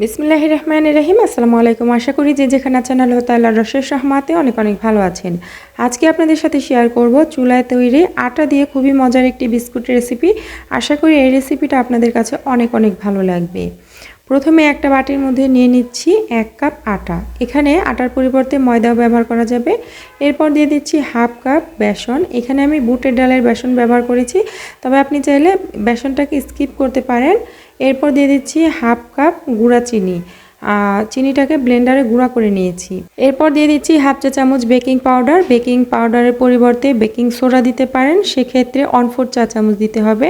বিসমিল্লাহ রহমান রহিম আসসালামু আলাইকুম। আশা করি যে যেখানে আছেন আল্লাহ তাল্লাহ রসের রহমাতে অনেক অনেক ভালো আছেন। আজকে আপনাদের সাথে শেয়ার করব চুলায় তৈরি আটা দিয়ে খুবই মজার একটি বিস্কুট রেসিপি আশা করি এই রেসিপিটা আপনাদের কাছে অনেক অনেক ভালো লাগবে। প্রথমে একটা বাটির মধ্যে নিয়ে নিচ্ছি এক কাপ আটা। এখানে আটার পরিবর্তে ময়দাও ব্যবহার করা যাবে। এরপর দিয়ে দিচ্ছি হাফ কাপ বেসন। এখানে আমি বুটের ডালের বেসন ব্যবহার করেছি। তবে আপনি চাইলে বেসনটাকে স্কিপ করতে পারেন। এরপর দিয়ে দিচ্ছি হাফ কাপ গুঁড়া চিনি। চিনিটাকে ব্লেন্ডারে গুঁড়া করে নিয়েছি। এরপর দিয়ে দিচ্ছি হাফ চা চামচ বেকিং পাউডার বেকিং পাউডারের পরিবর্তে বেকিং সোডা দিতে পারেন, সেক্ষেত্রে অনফোর চা চামচ দিতে হবে।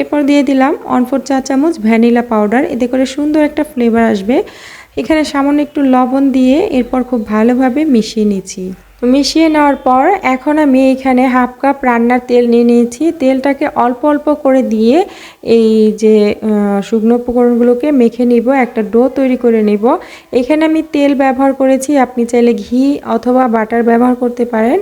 এরপর দিয়ে দিলাম অনফোর চা চামচ ভ্যানিলা পাউডার এতে করে সুন্দর একটা ফ্লেভার আসবে। এখানে সামান্য একটু লবণ দিয়ে এরপর খুব ভালোভাবে মিশিয়ে নিচ্ছি। মিশিয়ে নেওয়ার পর এখন আমি এখানে হাফ কাপ রান্নার তেল নিয়ে নিয়েছি। তেলটাকে অল্প অল্প করে দিয়ে এই যে শুকনো উপকরণগুলোকে মেখে নিব, একটা ডো তৈরি করে নিব। এখানে আমি তেল ব্যবহার করেছি, আপনি চাইলে ঘি অথবা বাটার ব্যবহার করতে পারেন।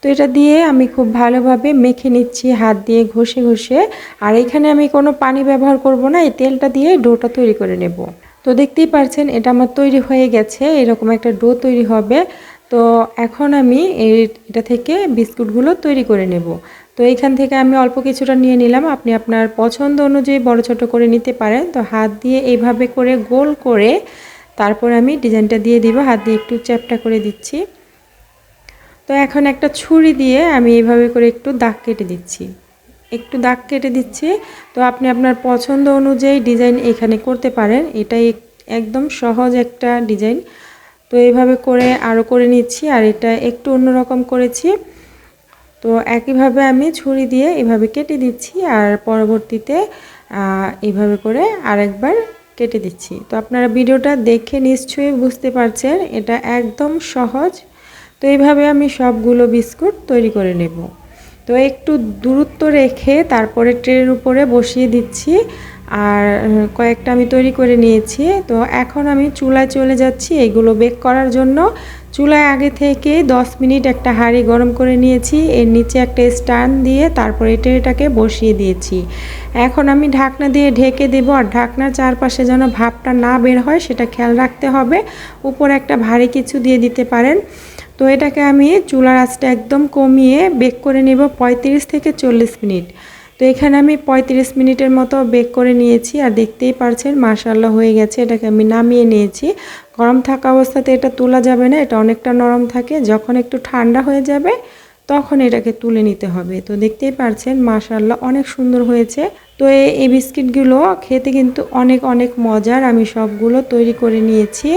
তো এটা দিয়ে আমি খুব ভালোভাবে মেখে নিচ্ছি, হাত দিয়ে ঘষে ঘষে। আর এখানে আমি কোনো পানি ব্যবহার করব না, এই তেলটা দিয়ে ডোটা তৈরি করে নেব। তো দেখতেই পারছেন, এটা আমার তৈরি হয়ে গেছে, এরকম একটা ডো তৈরি হবে। তো এখন আমি এটা থেকে বিস্কুটগুলো তৈরি করে নেব। তো এইখান থেকে আমি অল্প কিছুটা নিয়ে নিলাম। আপনি আপনার পছন্দ অনুযায়ী বড় ছোট করে নিতে পারেন। তো হাত দিয়ে এইভাবে করে গোল করে তারপর আমি ডিজাইনটা দিয়ে দিব। হাত দিয়ে একটু চ্যাপটা করে দিচ্ছি। তো এখন একটা ছুরি দিয়ে আমি এইভাবে করে একটু দাগ কেটে দিচ্ছি। একটু দাগ কেটে দিচ্ছি। তো আপনি আপনার পছন্দ অনুযায়ী ডিজাইন এখানে করতে পারেন। এটাই একদম সহজ একটা ডিজাইন। তো এইভাবে করে আরও করে নিচ্ছি, আর এটা একটু অন্যরকম করেছি। তো একইভাবে আমি ছুরি দিয়ে এভাবে কেটে দিচ্ছি, আর পরবর্তীতে এইভাবে করে আরেকবার কেটে দিচ্ছি। তো আপনারা ভিডিওটা দেখে নিশ্চয়ই বুঝতে পারছেন, এটা একদম সহজ। তো এইভাবে আমি সবগুলো বিস্কুট তৈরি করে নেব। তো একটু দূরত্ব রেখে তারপরে ট্রের উপরে বসিয়ে দিচ্ছি আর কয়েকটা আমি তৈরি করে নিয়েছি। তো এখন আমি চুলায় চলে যাচ্ছি এগুলো বেক করার জন্য। চুলায় আগে থেকে 10 মিনিট একটা হাঁড়ি গরম করে নিয়েছি। এর নিচে একটা স্ট্যান্ড দিয়ে তারপরে ট্রেটাকে বসিয়ে দিয়েছি। এখন আমি ঢাকনা দিয়ে ঢেকে দেবো আর ঢাকনার চারপাশে যেন ভাবটা না বের হয় সেটা খেয়াল রাখতে হবে। উপরে একটা ভারী কিছু দিয়ে দিতে পারেন। তো এটাকে আমি চুলার আঁচটা একদম কমিয়ে বেক করে নেব 35 থেকে চল্লিশ মিনিট। তো এখানে আমি ৩৫ মিনিটের মতো বেক করে নিয়েছি আর দেখতেই পারছেন মাশাল্লাহ হয়ে গেছে। এটাকে আমি নামিয়ে নিয়েছি। গরম থাকা অবস্থাতে এটা তোলা যাবে না, এটা অনেকটা নরম থাকে। যখন একটু ঠান্ডা হয়ে যাবে, তখন এটাকে তুলে নিতে হবে। তো দেখতেই পারছেন মাশাল্লাহ অনেক সুন্দর হয়েছে। তো এই বিস্কিটগুলো খেতে কিন্তু অনেক অনেক মজার। আমি সবগুলো তৈরি করে নিয়েছি।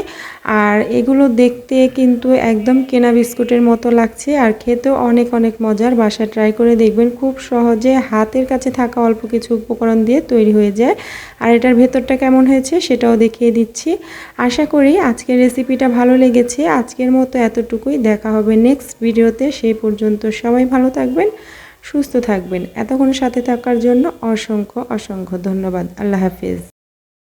আর এগুলো দেখতে কিন্তু একদম কেনা বিস্কুটের মতো লাগছে। আর খেতেও অনেক অনেক মজার। বাসায় ট্রাই করে দেখবেন, খুব সহজে হাতের কাছে থাকা অল্প কিছু উপকরণ দিয়ে তৈরি হয়ে যায়। আর এটার ভেতরটা কেমন হয়েছে সেটাও দেখিয়ে দিচ্ছি। আশা করি আজকের রেসিপিটা ভালো লেগেছে। আজকের মতো এতটুকুই। দেখা হবে নেক্সট ভিডিওতে। সেই পর্যন্ত সবাই ভালো থাকবেন। সুস্থ থাকবেন। এতক্ষণ সাথে থাকার জন্য অসংখ্য অসংখ্য ধন্যবাদ। আল্লাহ হাফিজ।